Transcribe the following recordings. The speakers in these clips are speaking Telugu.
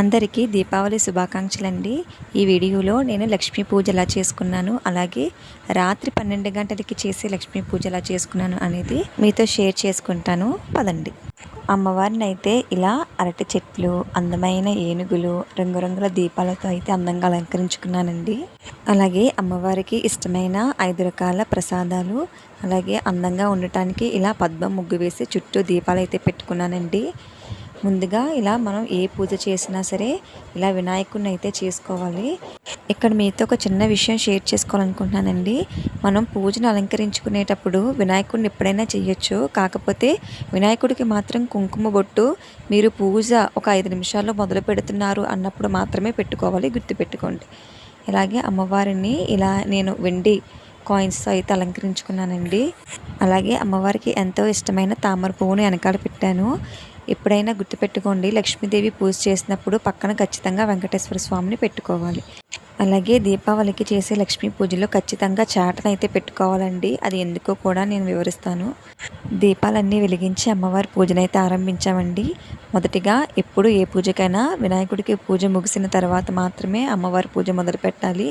అందరికీ దీపావళి శుభాకాంక్షలు అండి ఈ వీడియోలో నేను లక్ష్మీ పూజ ఎలా చేసుకున్నాను. అలాగే రాత్రి పన్నెండు గంటలకి చేసే లక్ష్మీ పూజ ఎలా చేసుకున్నాను అనేది మీతో షేర్ చేసుకుంటాను. పదండి. అమ్మవారిని అయితే ఇలా అరటి చెట్లు అందమైన ఏనుగులు రంగురంగుల దీపాలతో అయితే అందంగా అలంకరించుకున్నానండి. అలాగే అమ్మవారికి ఇష్టమైన ఐదు రకాల ప్రసాదాలు అలాగే అందంగా ఉండటానికి ఇలా పద్మ ముగ్గు వేసి చుట్టూ దీపాలు అయితే పెట్టుకున్నానండి. ముందుగా ఇలా మనం ఏ పూజ చేసినా సరే ఇలా వినాయకుడిని అయితే చేసుకోవాలి. ఇక్కడ మీతో ఒక చిన్న విషయం షేర్ చేసుకోవాలనుకుంటున్నానండి. మనం పూజను అలంకరించుకునేటప్పుడు వినాయకుడిని ఎప్పుడైనా చేయొచ్చు కాకపోతే వినాయకుడికి మాత్రం కుంకుమ బొట్టు మీరు పూజ ఒక ఐదు నిమిషాల్లో మొదలు పెడుతున్నారు అన్నప్పుడు మాత్రమే పెట్టుకోవాలి. గుర్తుపెట్టుకోండి. ఇలాగే అమ్మవారిని ఇలా నేను వెండి కాయిన్స్తో అయితే అలంకరించుకున్నానండి. అలాగే అమ్మవారికి ఎంతో ఇష్టమైన తామర పువ్వును వెనకాల పెట్టాను. ఎప్పుడైనా గుర్తుపెట్టుకోండి లక్ష్మీదేవి పూజ చేసినప్పుడు పక్కన ఖచ్చితంగా వెంకటేశ్వర స్వామిని పెట్టుకోవాలి. అలాగే దీపావళికి చేసే లక్ష్మీ పూజలో ఖచ్చితంగా చాటను అయితే పెట్టుకోవాలండి. అది ఎందుకో కూడా నేను వివరిస్తాను. దీపాలన్నీ వెలిగించి అమ్మవారి పూజనైతే ఆరంభించామండి. మొదటిగా ఎప్పుడు ఏ పూజకైనా వినాయకుడికి పూజ ముగిసిన తర్వాత మాత్రమే అమ్మవారి పూజ మొదలు పెట్టాలి.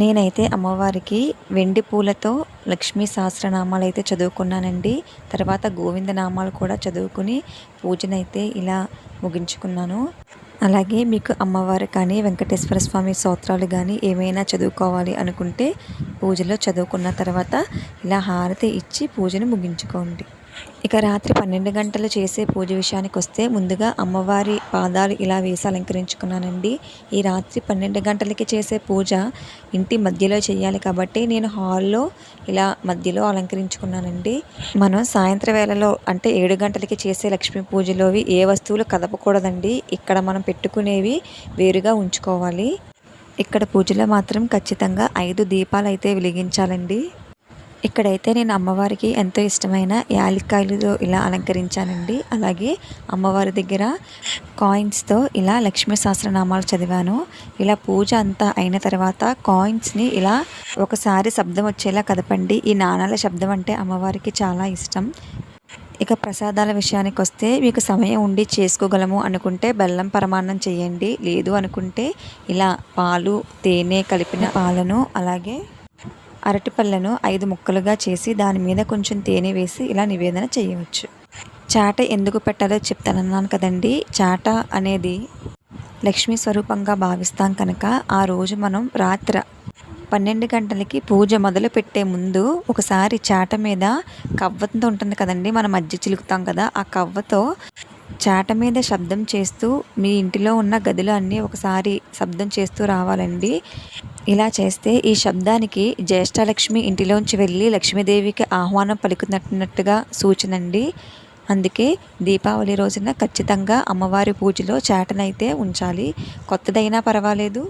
నేనైతే అమ్మవారికి వెండి పూలతో లక్ష్మీ సహస్రనామాలు అయితే చదువుకున్నానండి. తర్వాత గోవింద నామాలు కూడా చదువుకుని పూజనైతే ఇలా ముగించుకున్నాను. అలాగే మీకు అమ్మవారు కానీ వెంకటేశ్వర స్వామి స్తోత్రాలు కానీ ఏమైనా చదువుకోవాలి అనుకుంటే పూజలో చదువుకున్న తర్వాత ఇలా హారతి ఇచ్చి పూజను ముగించుకోండి. ఇక రాత్రి పన్నెండు గంటలు చేసే పూజ విషయానికి వస్తే ముందుగా అమ్మవారి పాదాలు ఇలా వేసి అలంకరించుకున్నానండి. ఈ రాత్రి పన్నెండు గంటలకి చేసే పూజ ఇంటి మధ్యలో చేయాలి కాబట్టి నేను హాల్లో ఇలా మధ్యలో అలంకరించుకున్నానండి. మనం సాయంత్రం వేళలో అంటే ఏడు గంటలకి చేసే లక్ష్మీ పూజలోవి ఏ వస్తువులు కదపకూడదండి. ఇక్కడ మనం పెట్టుకునేవి వేరుగా ఉంచుకోవాలి. ఇక్కడ పూజలో మాత్రం ఖచ్చితంగా ఐదు దీపాలు అయితే వెలిగించాలండి. ఇక్కడైతే నేను అమ్మవారికి ఎంతో ఇష్టమైన యాలిక్కాయలతో ఇలా అలంకరించానండి. అలాగే అమ్మవారి దగ్గర కాయిన్స్తో ఇలా లక్ష్మీ సహస్రనామాలు చదివాను. ఇలా పూజ అంతా అయిన తర్వాత కాయిన్స్ని ఇలా ఒకసారి శబ్దం వచ్చేలా కదపండి. ఈ నాణాల శబ్దం అంటే అమ్మవారికి చాలా ఇష్టం. ఇక ప్రసాదాల విషయానికి వస్తే మీకు సమయం ఉండి చేసుకోగలము అనుకుంటే బెల్లం పరమాన్నం చేయండి. లేదు అనుకుంటే ఇలా పాలు తేనె కలిపిన పాలను అలాగే అరటిపళ్ళను ఐదు ముక్కలుగా చేసి దాని మీద కొంచెం తేనె వేసి ఇలా నివేదన చేయవచ్చు. చాట ఎందుకు పెట్టాలో చెప్తానన్నాను కదండి. చాట అనేది లక్ష్మీ స్వరూపంగా భావిస్తాం కనుక ఆ రోజు మనం రాత్ర పన్నెండు గంటలకి పూజ మొదలు పెట్టే ముందు ఒకసారి చాట మీద కవ్వతో ఉంటుంది కదండి. మనం మధ్య చిలుకుతాం కదా ఆ కవ్వతో చాట మీద శబ్దం చేస్తూ మీ ఇంటిలో ఉన్న గదులు అన్నీ ఒకసారి శబ్దం చేస్తూ రావాలండి. ఇలా చేస్తే ఈ శబ్దానికి జ్యేష్ఠలక్ష్మి ఇంటిలోంచి వెళ్ళి లక్ష్మీదేవికి ఆహ్వానం పలుకున్నట్టుగా సూచనండి. అందుకే దీపావళి రోజున ఖచ్చితంగా అమ్మవారి పూజలో చాటనైతే ఉంచాలి. కొత్తదైనా పర్వాలేదు.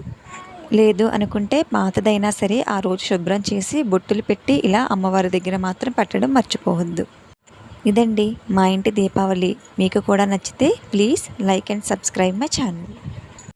లేదు అనుకుంటే పాతదైనా సరే ఆ రోజు శుభ్రం చేసి బొట్టులు పెట్టి ఇలా అమ్మవారి దగ్గర మాత్రం పెట్టడం మర్చిపోవద్దు. ఇదండి మా ఇంటి దీపావళి. మీకు కూడా నచ్చితే please like and subscribe my channel.